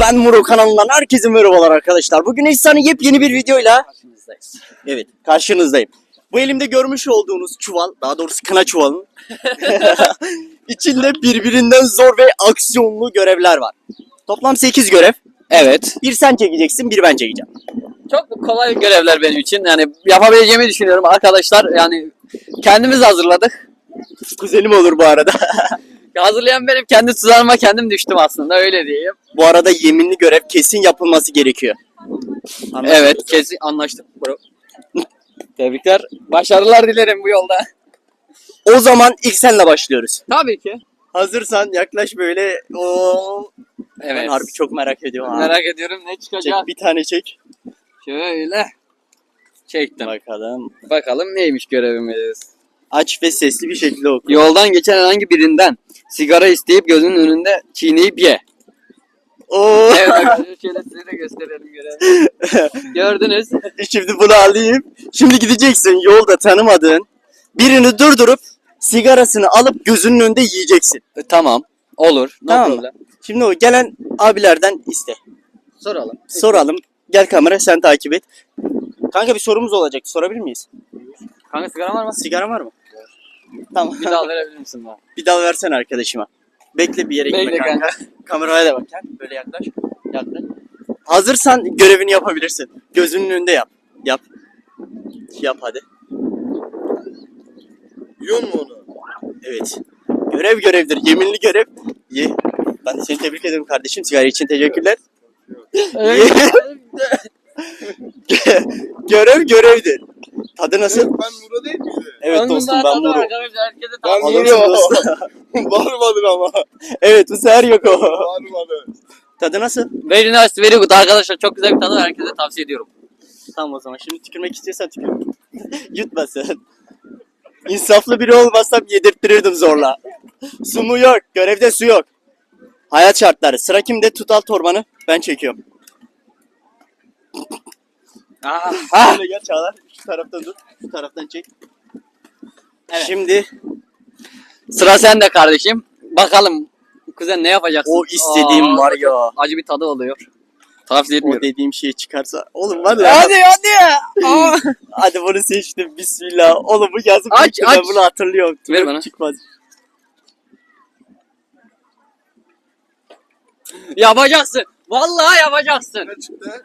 Ben Muro kanalından herkese merhabalar arkadaşlar. Bugün efsane yepyeni bir videoyla Karşınızdayız. evet karşınızdayım. Bu elimde görmüş olduğunuz çuval, daha doğrusu kına çuvalın içinde birbirinden zor ve aksiyonlu görevler var. Toplam 8 görev. Evet. Bir sen çekeceksin, bir ben çekeceğim. Çok kolay görevler benim için. Yani yapabileceğimi düşünüyorum arkadaşlar. Yani kendimiz hazırladık. Kuzenim olur bu arada. Hazırlayan benim kendi tuzağıma kendim düştüm aslında öyle diyeyim. bu arada yeminli görev kesin yapılması gerekiyor. Anlaşıldı. Evet kesin anlaştık bro. Tebrikler. Başarılar dilerim bu yolda. O zaman ilk senle başlıyoruz. Tabii ki. Hazırsan yaklaş böyle. Oo. Ben Evet. harbi çok merak ediyorum. ha. Merak ediyorum ne Çek, çıkacak. bir tane çek. Şöyle. Çektim. Bakalım. Bakalım neymiş görevimiz. Aç ve sesli bir şekilde oku. Yoldan geçen herhangi birinden sigara isteyip gözünün önünde çiğneyip ye. Oo. Evet arkadaşlar şöyle size de gösterelim görevi. Gördünüz. Şimdi bunu alayım. Şimdi gideceksin yolda tanımadığın birini durdurup sigarasını alıp gözünün önünde yiyeceksin. E, tamam. Olur. No Tamam problem. Şimdi o gelen abilerden iste. Soralım. Soralım. Gel kamera sen takip et. Kanka bir sorumuz olacak. Sorabilir miyiz? Kanka sigara var mı? Sigara var mı? Tamam. Bir daha verebilir misin bana? Bir dal versene arkadaşıma. Bekle bir yere gitme Bekle kanka. Kameraya da bak. Gel. Böyle yaklaş. Yaklaş. Hazırsan görevini yapabilirsin. Gözünün önünde yap. Yap. Yap hadi. Yiyor mu onu? Evet. Görev görevdir. Yeminli görev. Ye. Ben de seni tebrik ederim kardeşim. Sigara için teşekkürler. Ye. görev görevdir. Tadı nasıl? Ben burada değil miydi? Evet Onun dostum ben bunu. arkadaşlar, herkese Ben tavsiye bunu- ediyorum. Bağırmadın ama. Evet bu sefer yok o. Bağırmadın. Tadı nasıl? Very nice, very good arkadaşlar. Çok güzel bir tadı var. Herkese tavsiye ediyorum. Tamam o zaman. Şimdi tükürmek istiyorsan tükür. Yutma sen. İnsaflı biri olmazsam yedirttirirdim zorla. Su mu yok? Görevde su yok. Hayat şartları. Sıra kimde? Tut al torbanı. Ben çekiyorum. Ah, Ha. Şöyle gel Çağlar. Şu taraftan dur. Şu taraftan çek. Evet. Şimdi Sıra sende kardeşim. Bakalım kuzen ne yapacaksın? o istediğim Aa, var ya. Acı bir tadı oluyor. Tavsiye O etmiyorum. dediğim şey çıkarsa. Oğlum var ya. hadi. Aa. Hadi bunu seçtim. Bismillah. Oğlum bu yazıp Aç, Ben aç. bunu hatırlıyorum. Ver bana. Çıkmaz. yapacaksın. Vallahi yapacaksın. Ne çıktı?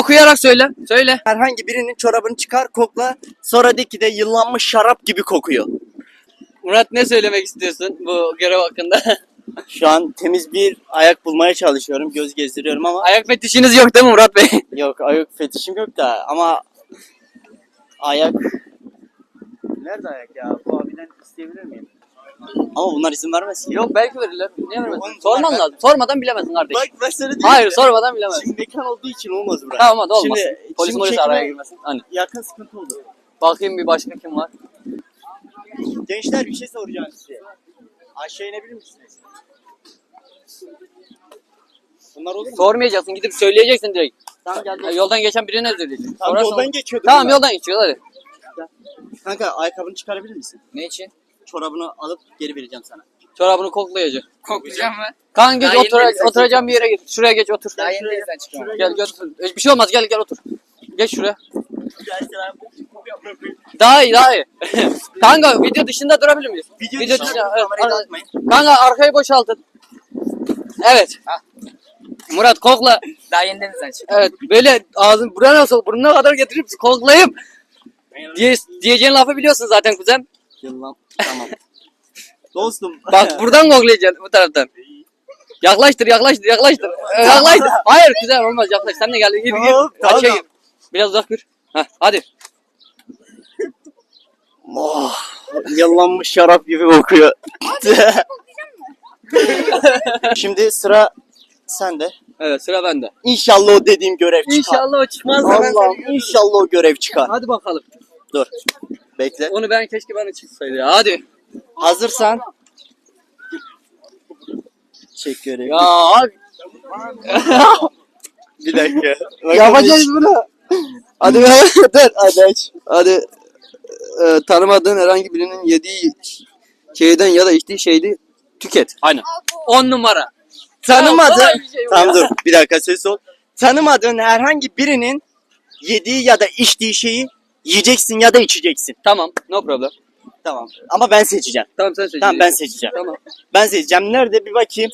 Okuyarak söyle. Söyle. Herhangi birinin çorabını çıkar kokla. Sonra de ki de yıllanmış şarap gibi kokuyor. Murat ne söylemek istiyorsun bu görev hakkında? Şu an temiz bir ayak bulmaya çalışıyorum. Göz gezdiriyorum ama Ayak fetişiniz yok değil mi Murat Bey? yok ayak fetişim yok da ama ayak Nerede ayak ya? Bu abiden isteyebilir miyim? Ama bunlar izin vermez ki. Yok belki verirler. Niye Oğlum, vermezsin? Sorman lazım. Sormadan bilemezsin kardeş. Bak ben sana diyorum Hayır ya. sormadan bilemezsin. Şimdi mekan olduğu için olmaz burası. Tamam hadi olmasın. Şimdi, Polis şimdi polis çekime araya girmesin. Hani Yakın sıkıntı oldu. bakayım bir başka kim var? Gençler bir şey soracağım size. Aşağı inebilir misiniz? Bunlar olur mu? Sormayacaksın gidip söyleyeceksin direkt. Tamam gel. Ya, yoldan geçen birine söyleyeceksin. Tamam Sorarsan- yoldan geçiyordum. Tamam ben. yoldan geçiyoruz hadi. Kanka ayakkabını çıkarabilir misin? Ne için? Çorabını alıp geri vereceğim sana. Çorabını koklayacak. Koklayacağım mı? Kanka geç Daha otur, yeni değilsen oturacağım bir yere git. Şuraya geç otur. Daha yeni değilsen çıkıyorum. Gel gel otur. Bir şey olmaz gel gel otur. Geç şuraya. Daha iyi daha iyi. Kanka video dışında durabilir miyiz? Video, Video dışında kamerayı evet, dağıtmayın. Kanka arkayı boşaltın. Evet. Murat kokla. Daha yeni denizden çıktım. Evet böyle ağzın buraya nasıl burnuna kadar getirip koklayıp diye, diyeceğin lafı biliyorsun zaten kuzen. Yıllan. Tamam. Dostum. Bak buradan koklayacaksın bu taraftan. Yaklaştır yaklaştır yaklaştır. Yaklaştır. Hayır güzel olmaz yaklaş. Sen de gel. Gir gir. Tamam, tamam. Gir. Biraz uzak gir. Heh, hadi. Oh, yıllanmış şarap gibi kokuyor. Şimdi sıra sende. Evet sıra bende. İnşallah o dediğim görev çıkar. İnşallah o çıkmaz. Allah'ım inşallah o görev çıkar. Hadi bakalım. Dur. Bekle. Onu ben keşke bana çıksaydı ya. Hadi. Hazırsan. Çek görevi. Ya abi. Bir dakika. Yapacağız bunu. Hadi be. Dur. Hadi aç. Hadi. Ee, tanımadığın herhangi birinin yediği şeyden ya da içtiği şeydi tüket. Aynen. 10 numara. Tanımadığın kolay bir şey bu Tamam ya. dur bir dakika ses ol. Tanımadığın herhangi birinin yediği ya da içtiği şeyi yiyeceksin ya da içeceksin. Tamam no problem. Tamam. Ama ben seçeceğim. Tamam sen seç. Tamam ben seçeceğim. Tamam. Ben seçeceğim. Nerede bir bakayım.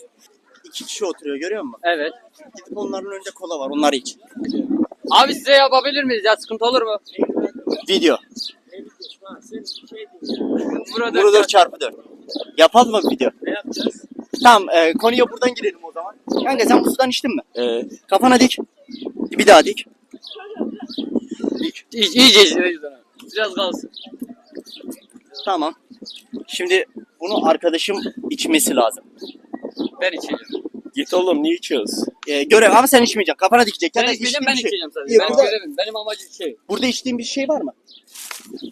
İki kişi oturuyor görüyor musun? Evet. Gidip onların önünde kola var. Onları iç. Abi size yapabilir miyiz ya sıkıntı olur mu? Video. Burada Vurulur çarpı 4. Yapalım mı video? Tamam e, konuya buradan girelim o zaman. Kanka sen bu sudan içtin mi? Evet. Kafana dik. Bir daha dik. İyice iyice iyice. Biraz kalsın. Tamam. Şimdi bunu arkadaşım içmesi lazım. Ben içeceğim. Git oğlum niye içiyoruz? E, görev ama sen içmeyeceksin. Kafana dikecek. Ya Ben da içmeyeceğim içtiğin ben şey. içeceğim sadece. İyi, Ben burada- görevim. Benim amacım şey. Burada içtiğin bir şey var mı?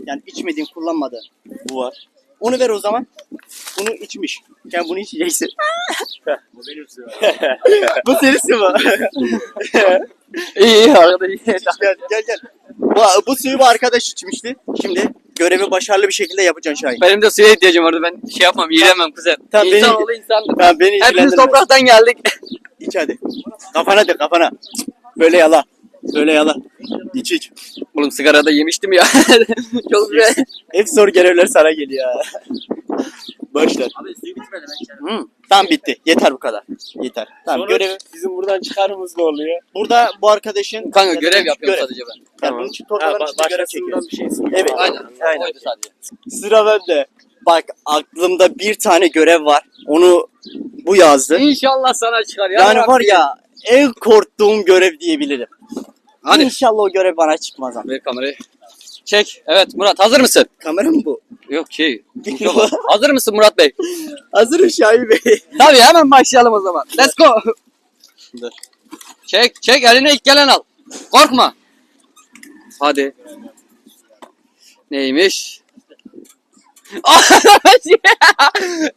Yani içmediğin, kullanmadığın. Bu var. Onu ver o zaman. Bunu içmiş. Sen bunu içeceksin. Bu benim sıra. bu serisi mi? İyi iyi arkadaş. gel gel gel. Bu, bu suyu bu arkadaş içmişti. Şimdi görevi başarılı bir şekilde yapacaksın Şahin. Benim de suya ihtiyacım vardı. Ben şey yapmam, yiyemem kuzen. Tamam, İnsan beni- oğlu insandır. Tamam beni Hepimiz topraktan geldik. İç hadi. Kafana de kafana. Böyle yala. Böyle yala. İç iç. Oğlum sigara da yemiştim ya. Çok güzel. Hep soru görevler sana geliyor. Başlar. Abi suyu bitmedi ben içerim. Hı. Tamam bitti. Yeter bu kadar. Yeter. Tamam Sonra görevi. bizim buradan çıkarımız ne oluyor? Burada bu arkadaşın Kanka görev Görev. yapıyorum sadece ben. Yani Tamam. bunun için Ha, torbaların ba- içinde görev çekiyoruz. bir şey istiyor. Evet. Aynen. Aynen. Oydu sadece. Sıra bende. Bak aklımda bir tane görev var. Onu bu yazdı. İnşallah sana çıkar ya. Yani var ya en korktuğum görev diyebilirim. Hadi. İnşallah o görev bana çıkmaz ama. Ver kamerayı. Çek. Evet Murat hazır mısın? Kamera mı bu? Yok şey. Yok. hazır mısın Murat Bey? Hazırım Şahin Bey. Tabii hemen başlayalım o zaman. Let's go. Dur. Çek çek eline ilk gelen al. Korkma. Hadi. Neymiş?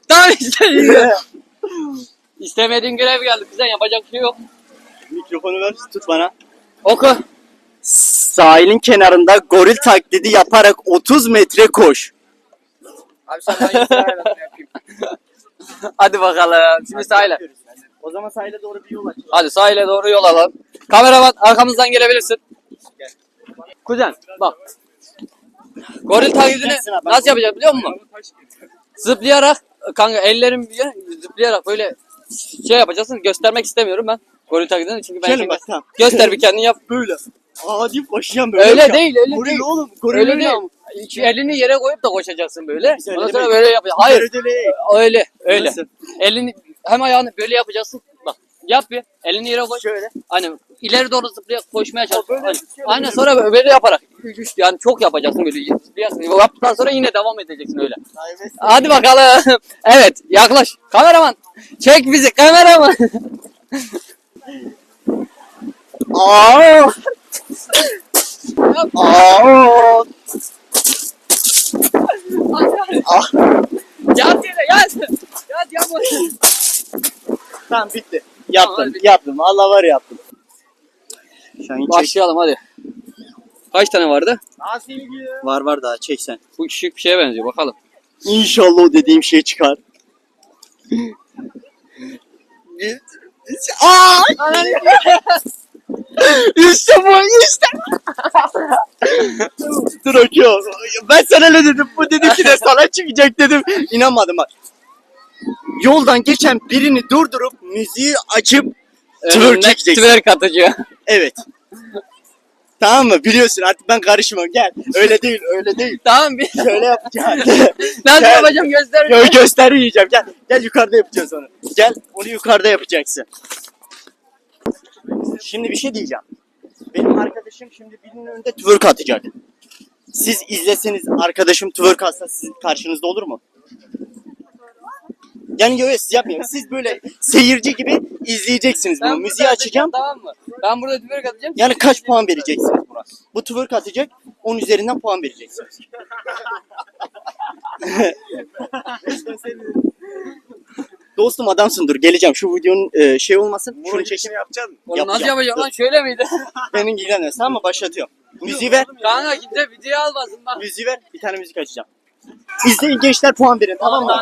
tamam işte. İstemediğin görev geldi. Bizden yapacak bir şey yok. Mikrofonu ver tut bana. Oku. Sahilin kenarında goril taklidi yaparak 30 metre koş. Abi sen ver ben yapayım. Hadi bakalım. Şimdi sahile. O zaman sahile doğru bir yol aç. Hadi sahile doğru yol alalım. Kameraman arkamızdan gelebilirsin. Kuzen bak. Goril taklidini nasıl yapacağız biliyor musun? Zıplayarak kanka ellerim zıplayarak böyle şey yapacaksın. Göstermek istemiyorum ben. Goril taklidini çünkü ben Gelin bak tamam. göster bir kendin yap. Böyle. Adi koşacağım böyle. Öyle değil, öyle Goril değil. oğlum. Goril Öyle değil. ama. İki elini yere koyup da koşacaksın böyle. Güzel, Ondan sonra böyle yapacaksın. Hayır. Öyle. Öyle. Nasıl? Elini hem ayağını böyle yapacaksın. Bak yap bir. Elini yere koy. Şöyle. Hani ileri doğru zıplayarak koşmaya çalış. Aynen. zıplayalım. Aynen sonra böyle yaparak. Üç, yani çok yapacaksın böyle zıplayacaksın. Yaptıktan sonra yine devam edeceksin öyle. Hadi bakalım. Evet yaklaş. Kameraman. Çek bizi kameraman. Aa. Aa. Ah. Yat yere yat. Yat yapma. Tamam bitti. Yaptım. Tamam, hadi. yaptım. Allah var yaptım. Şahin çek. Başlayalım hadi. Kaç tane vardı? Var var daha çek sen. Bu şık bir şeye benziyor bakalım. İnşallah o dediğim şey çıkar. Aa! işte bu işte. Dur okuyor. Ben sana ne dedim? Bu dedi ki de sana çıkacak dedim. İnanmadım bak. Yoldan geçen birini durdurup müziği açıp twerk çekeceksin. Twerk atıcı. Evet. Tamam mı? Biliyorsun artık ben karışmam. Gel. Öyle değil, öyle değil. tamam bir. Şöyle yapacağım. Nasıl Gel. yapacağım göster. Yo göstermeyeceğim. Gel. Gel yukarıda yapacağız onu. Gel. Onu yukarıda yapacaksın. Şimdi bir şey diyeceğim. Benim arkadaşım şimdi birinin önünde twerk atacak. Siz izleseniz arkadaşım twerk atsa sizin karşınızda olur mu? Yani yok siz yapmayın. Siz böyle seyirci gibi izleyeceksiniz bunu. Müziği burada açacağım. Tamam mı? Ben burada twerk atacağım. Yani kaç puan vereceksiniz buna? Bu twerk atacak. 10 üzerinden puan vereceksiniz. Dostum adamsın dur geleceğim. Şu videonun e, şey olmasın. Şunu çekeyim. yapacaksın. Oğlum nasıl yapacağım. lan şöyle miydi? Benim ilgilenmez. Tamam mı? Başlatıyorum. Müziği ver. Kanka git de video almasın bak. Müziği ver. Bir tane müzik açacağım. İzleyin gençler puan verin tamam mı?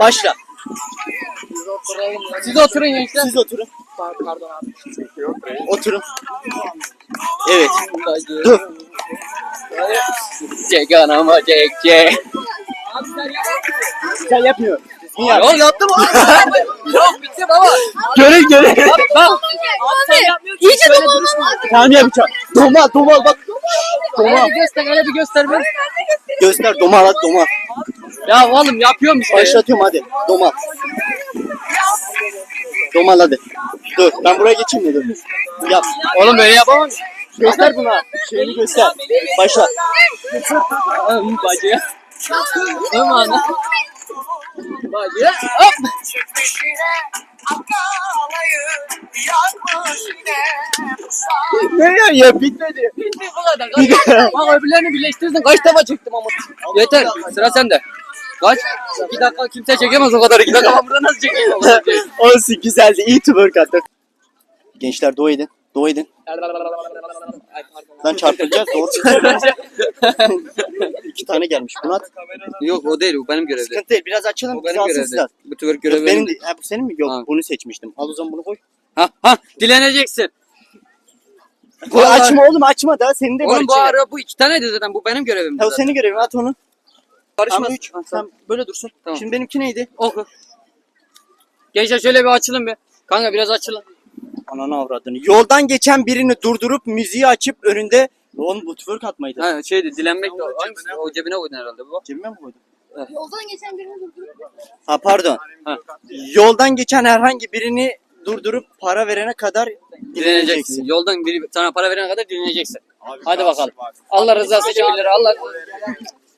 Başla. Siz oturun gençler. Siz oturun. Pardon abi. Oturun. Evet. Dur. Çek anama çek çek. Sen yapmıyor. Yap. Yok yaptım abi. Yok bitti baba. Göre göre. Abi bak. İyice domalama. Tamam yapacağım. Domal domal bak. Öyle bir göster öyle bir göster be. Göster domal hadi domal. Ya oğlum yapıyorum işte. Başlatıyorum hadi. Domal. Domal hadi. Dur ben buraya geçeyim? Dur. Yap. Oğlum böyle yapamam. Göster buna. Şeyini göster. Başla. Oğlum bacıya. Oğlum Ne ya ya bitmedi. Bitti bu kadar. Kaç- Bak öbürlerini birleştirdin. Kaç defa çektim ama. Yeter. Sıra sende. Kaç? İki dakika kimse çekemez o kadar. İki dakika burada nasıl çekeyim? Olsun güzeldi. İyi twerk attık. Gençler dua edin. Dua edin. Lan çarpılacağız. Doğru İki tane gelmiş. Bunu at. Yok o değil. Bu benim görevim. Sıkıntı değil. Biraz açalım. Bu Bizi benim görevim. Bu twerk görevi benim değil. Ha, bu senin mi? Yok Ha. bunu seçmiştim. Al o zaman bunu koy. Ha ha dileneceksin. Bu Vallahi- açma oğlum açma da senin de var Oğlum bu içinde. ara bu iki taneydi zaten. Bu benim görevim. Ha, o senin görevin at onu. Karışma. Ama üç. Sen böyle dursun. Tamam. Şimdi benimki neydi? Oku. Gençler şöyle bir açılın bir. Kanka biraz açılın. Ananı avradını. Yoldan geçen birini durdurup müziği açıp önünde Oğlum bu twerk atmaydı. Ha şeydi dilenmek de o. Hangisi? O cebine koydun herhalde bu. Cebime mi koydun? Yoldan geçen birini durdurup Ha pardon. Ha. Yoldan geçen herhangi birini durdurup para verene kadar Dileneceksin. dileneceksin. Yoldan biri sana para verene kadar dileneceksin. Hadi bakalım. Allah rızası için bilir. Allah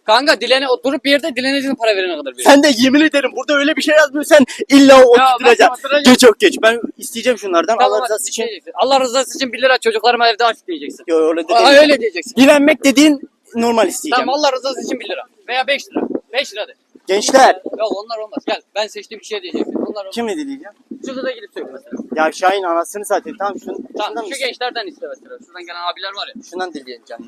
Kanka dilene oturup bir yerde dileneceksin para verene kadar. biri. Sen de yemin ederim burada öyle bir şey yazmıyor. Sen illa o Ya ben oturacağım. Geç yok geç. Ben isteyeceğim şunlardan. Allah rızası için. diyeceksin. Allah rızası için 1 lira çocuklarıma evde aç diyeceksin. Yo, öyle de Aa, değil. öyle diyeceksin. Dilenmek dediğin normal isteyeceğim. Tamam Allah rızası için 1 lira. Veya 5 lira. 5 lira de. Gençler. Yok onlar olmaz. Gel ben seçtiğim bir şey diyeceksin. Onlar olmaz. Kimle dileyeceğim? Şurada da gidip söyle mesela. Ya Şahin anasını satayım. Tamam şundan, Tamam mı şu gençlerden iste mesela. Şuradan gelen abiler var ya. Şundan dileyeceğim.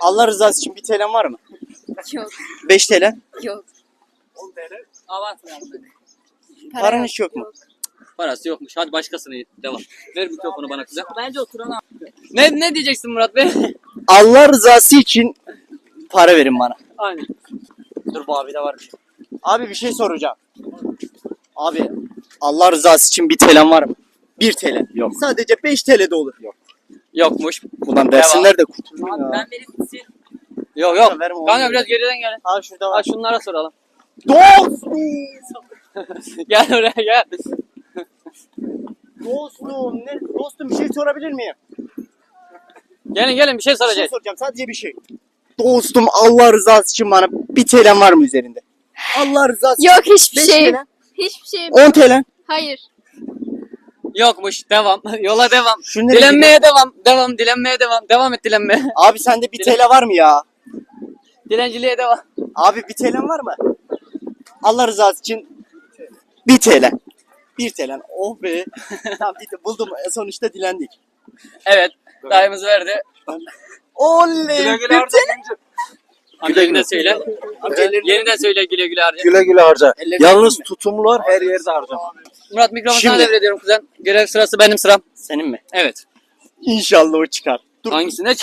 Allah rızası için bir TL'm var mı? yok 5 TL. yok. Avans yani. Paran hiç yok mu? Parası yokmuş. Hadi başkasına git. Devam. Ver mikrofonu bana kızım. Bence oturan abi. Ne, ne diyeceksin Murat Bey? Allah rızası için para verin bana. Aynen. Dur bu abi de var bir şey. Abi bir şey soracağım. Abi Allah rızası için bir TL'm var mı? 1 TL. Yok. Sadece 5 TL de olur. Yok. Yokmuş. Ulan versinler de kurtulayım ya. vereyim Yok yok. Verme oğlum. Kanka biraz geriden gelin. Aa şurada Ha var. şunlara soralım. Dostum. gel oraya gel. Dostum. Ne? Dostum bir şey sorabilir miyim? Gelin gelin bir şey Bir şey soracağız. soracağım sadece bir şey. Dostum Allah rızası için bana bir TL'm var mı üzerinde? Allah rızası için. Yok hiçbir Beş şey. TL. Hiçbir şey. 10 TL. Hayır. Yokmuş. Devam. Yola devam. Şu nereye Dilenmeye devam. Devam. Dilenmeye devam. Devam et dilenmeye. Abi sende bir TL var mı ya? Dilenciliğe devam. Abi bir TL'm var mı? Allah rızası için bir TL. Bir TL. Oh be. tamam bir de buldum. E, Sonuçta dilendik. Evet. Dayımız verdi. Oley. Güle güle bir. Amca yeniden söyle. Amca Yeniden söyle güle güle harca. Güle güle harca. Yalnız tutumlular her yerde harca. Murat mikrofonu sana Şimdi- devrediyorum kuzen. Görev sırası benim sıram. Senin mi? Evet. İnşallah o çıkar. Dur. Hangisi ne?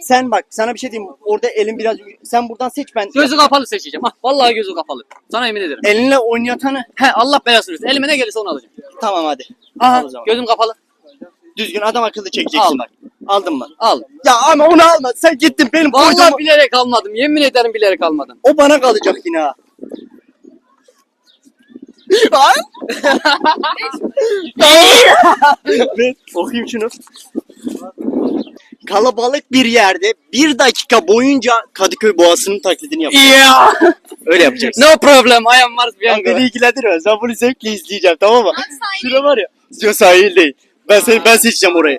Sen bak sana bir şey diyeyim. Orada elin biraz sen buradan seç ben. Gözü kapalı seçeceğim. Ha, vallahi gözü kapalı. Sana yemin ederim. Elinle oynatanı. He Allah belasını versin. Elime ne gelirse onu alacağım. Tamam hadi. Aha Al o zaman. gözüm kapalı. Düzgün adam akıllı çekeceksin Al. bak. Aldın mı? Al. Ya ama onu alma. Sen gittin benim Vallahi koyduğumu- bilerek almadım. Yemin ederim bilerek almadım. O bana kalacak yine ha. Lan! ben okuyayım şunu. Kalabalık bir yerde bir dakika boyunca Kadıköy Boğazı'nın taklidini yap. Yeah. Öyle yapacaksın. No problem. I am Mars Ben beni Bianco. ilgilendirmez. Ben bunu zevkle izleyeceğim tamam mı? Şura var ya. Yok sahil değil. Ben seni ben seçeceğim orayı.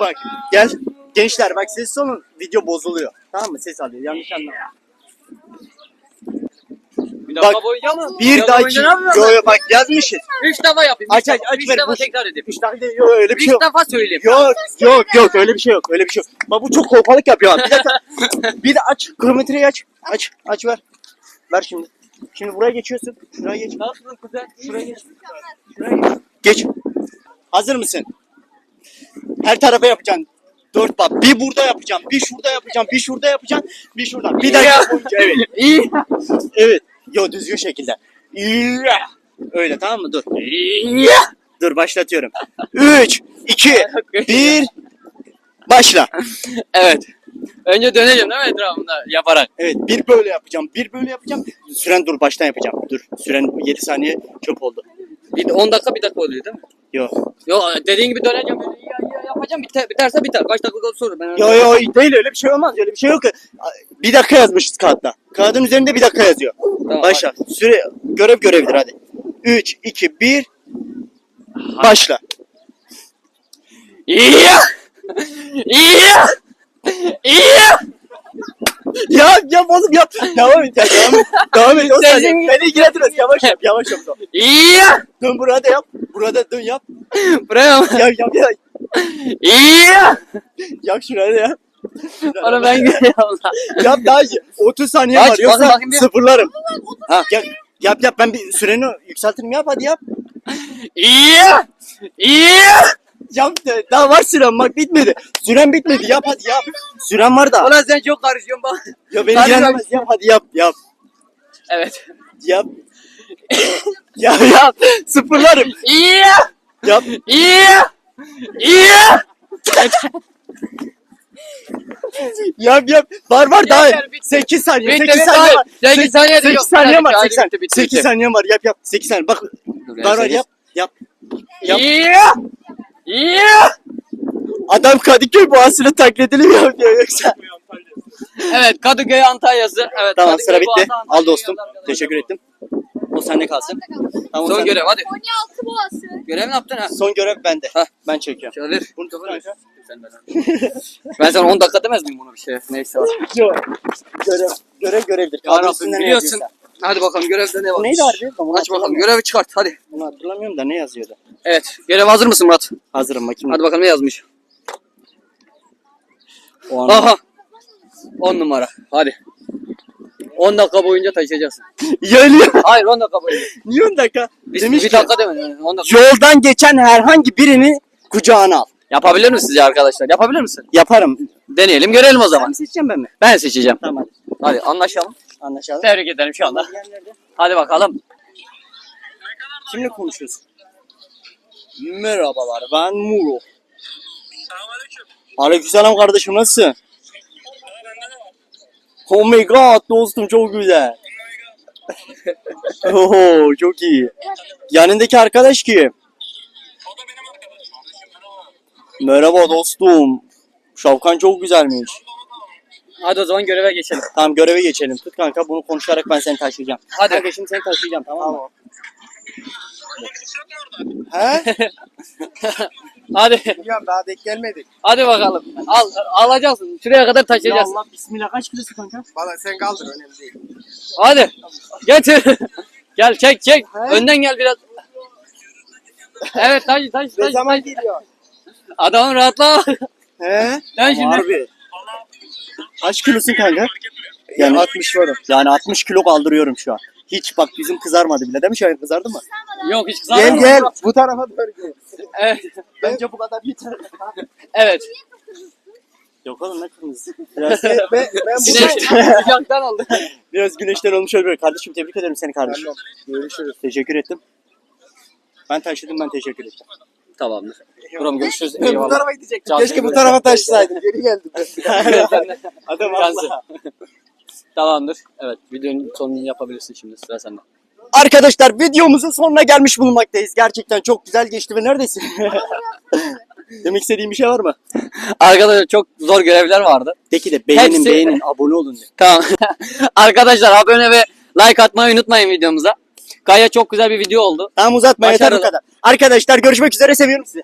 Bak gel. Gençler bak ses olun. Video bozuluyor. Tamam mı? Ses alıyor. Yanlış anlama. Dakika Bak, boyunca mı? Bir yapıyorsun? Yo yo bak yazmışız. Üç defa yapayım. Aç, aç, aç, Üç ver, defa boş. tekrar edeyim. Üç dakika yok öyle bir Üç şey yok. defa söyleyeyim. Yok yok yok öyle bir şey yok. Öyle bir şey yok. Bak bu çok kolpalık yapıyor abi. Bir dakika. bir de aç. Kronometreyi aç. Aç. Aç ver. Ver şimdi. Şimdi buraya geçiyorsun. Şuraya geç. Nasılsın kuzen? Şuraya geç. Şuraya geç. Geç. Hazır mısın? Her tarafa yapacaksın. Dört bak. Bir burada yapacağım. Bir şurada yapacağım. Bir şurada yapacağım. Bir şurada. Bir dakika boyunca. Evet. İyi. Evet. Yo düzgün şekilde. Öyle tamam mı? Dur. Dur başlatıyorum. 3, 2, 1. Başla. Evet. Önce döneceğim değil mi etrafında yaparak? Evet bir böyle yapacağım. Bir böyle yapacağım. Süren dur baştan yapacağım. Dur. Süren 7 saniye çöp oldu. Bir 10 dakika bir dakika oluyor değil mi? Yo. Yok dediğin gibi döneceğim böyle ya, ya yapacağım biter, biterse biter. Kaç dakika sonra ben Yo yo değil öyle bir şey olmaz. Öyle bir şey yok. Bir dakika yazmışız kağıtta. Kağıdın üzerinde bir dakika yazıyor. Tamam, Başla. Süre görev görevdir hadi. 3, 2, 1. Başla. İyi. İyi. İyi. Ya yap oğlum yap. Devam et ya devam et. Devam et. O Sesin- saniye. Beni ilgilendirmez. Yavaş yap. Yavaş yap. İyi. Dön burada yap. Burada dön yap. Buraya mı? Yap yap yap. İyi. Yap şuraya yap. Onu ben görüyorum. Yap daha iyi. 30 saniye var. Yoksa Bakın bakayım bir. sıfırlarım. Ha yap. Yap yap ben bir süreni yükseltirim yap hadi yap. İyi. İyi. Yap de, daha var süren bak bitmedi. Süren bitmedi yap hadi yap. Süren var da. Ulan sen çok karışıyorsun bak. Ya beni Hadi ilgilendirmez yap hadi yap yap. Evet. Yap. ya yap. Sıfırlarım. İyi. Yap. İyi. İyi. Yap yap. Var var daha. Yeter, bitti. 8 saniye. Bitti, 8 bitti, saniye var. Sekiz saniye de 8 yok. saniye var. Hadi, 8 bitti, bitti, 8 bitti. saniye var. Yap yap. 8 saniye. Bak. Var var yap. Yap. Yap. İyi. İyi. Adam Kadıköy boğasını taklidini mi yapıyor yoksa? Evet Kadıköy Antalya'sı. Evet, Tamam Kadıköy, sıra bitti. Boğazı, Al dostum. Teşekkür ettim. O sende kalsın. Tamam, o Son sende. görev hadi. Konya altı boğası. Görev ne yaptın ha? Son görev bende. Hah. Ben çekiyorum. Ver. Bunu tut kanka. Ben sana 10 dakika demez miyim bunu bir şey? Neyse var. Yok. Görev, görev görevdir. Ya Rabbim ne biliyorsun. yazıyorsa. Hadi bakalım görevde ne var? Neydi harbi? Ben bunu Aç bakalım hatırlamıyorum. görevi çıkart hadi. Bunu hatırlamıyorum da ne yazıyordu? Evet. Görev hazır mısın Murat? Hazırım bakayım. Hadi bakalım ne yazmış. O an. Aha. 10 numara. Hadi. 10 dakika boyunca taşıyacaksın. Geliyor. Hayır 10 dakika boyunca. Niye 10 dakika? Bir, Demiş bir ki dakika demedim. 10 dakika. yoldan geçen herhangi birini kucağına al. Yapabilir misin sizce arkadaşlar? Yapabilir misin? Yaparım. Deneyelim görelim o Sen zaman. mi seçeceğim ben mi? Ben seçeceğim. Tamam hadi. Hadi anlaşalım. Anlaşalım. Tebrik ederim şu anda. Hadi bakalım. Kimle konuşuyorsun? Merhabalar ben Muro. Aleykümselam kardeşim nasılsın? Oh my god dostum çok güzel. Oho çok iyi. Yanındaki arkadaş kim? Merhaba dostum. Şapkan çok güzelmiş. Hadi o zaman göreve geçelim. Tamam göreve geçelim. Tut kanka bunu konuşarak ben seni taşıyacağım. Hadi. Kanka şimdi seni taşıyacağım tamam mı? He? Hadi. Biliyorum daha denk gelmedik. Hadi bakalım. Al, alacaksın. Şuraya kadar Ya taşıyacaksın. Allah bismillah kaç kilosu kanka? Valla sen kaldır önemli değil. Hadi. Getir. gel çek çek. Önden gel biraz. Evet taş taş taş. taş. geliyor? Adam rahatla. He? Sen şimdi. Harbi. Kaç kilosun kanka? Yani 60 varım. Yani 60 kilo kaldırıyorum şu an. Hiç bak yüzüm kızarmadı bile değil mi Şahin kızardı mı? Yok hiç Gel kızarma. gel bu tarafa doğru gel. Evet. Bence bu kadar yeter. Evet. Yok oğlum ne kırmızı. Biraz, Ben, ben, Güneş bu sıcaktan oldu. biraz güneşten olmuş olabilir. Kardeşim tebrik ederim seni kardeşim. Görüşürüz. Teşekkür ettim. Ben taşıdım ben teşekkür ettim. Tamamdır. Buram görüşürüz. Ben bu Eyvallah. tarafa gidecektim. Keşke bu tarafa taşısaydım. Geri geldim. Adam. Allah. Tamamdır. Evet videonun sonunu yapabilirsin şimdi sıra sende. Arkadaşlar videomuzun sonuna gelmiş bulunmaktayız. Gerçekten çok güzel geçti ve neredesin? Demek istediğin bir şey var mı? Arkadaşlar çok zor görevler vardı. De ki de beğenin Hepsi- beğenin abone olun de. Tamam. Arkadaşlar abone ve like atmayı unutmayın videomuza. Kaya çok güzel bir video oldu. Tamam uzatma yeter bu Başarılı. kadar. Arkadaşlar görüşmek üzere seviyorum sizi.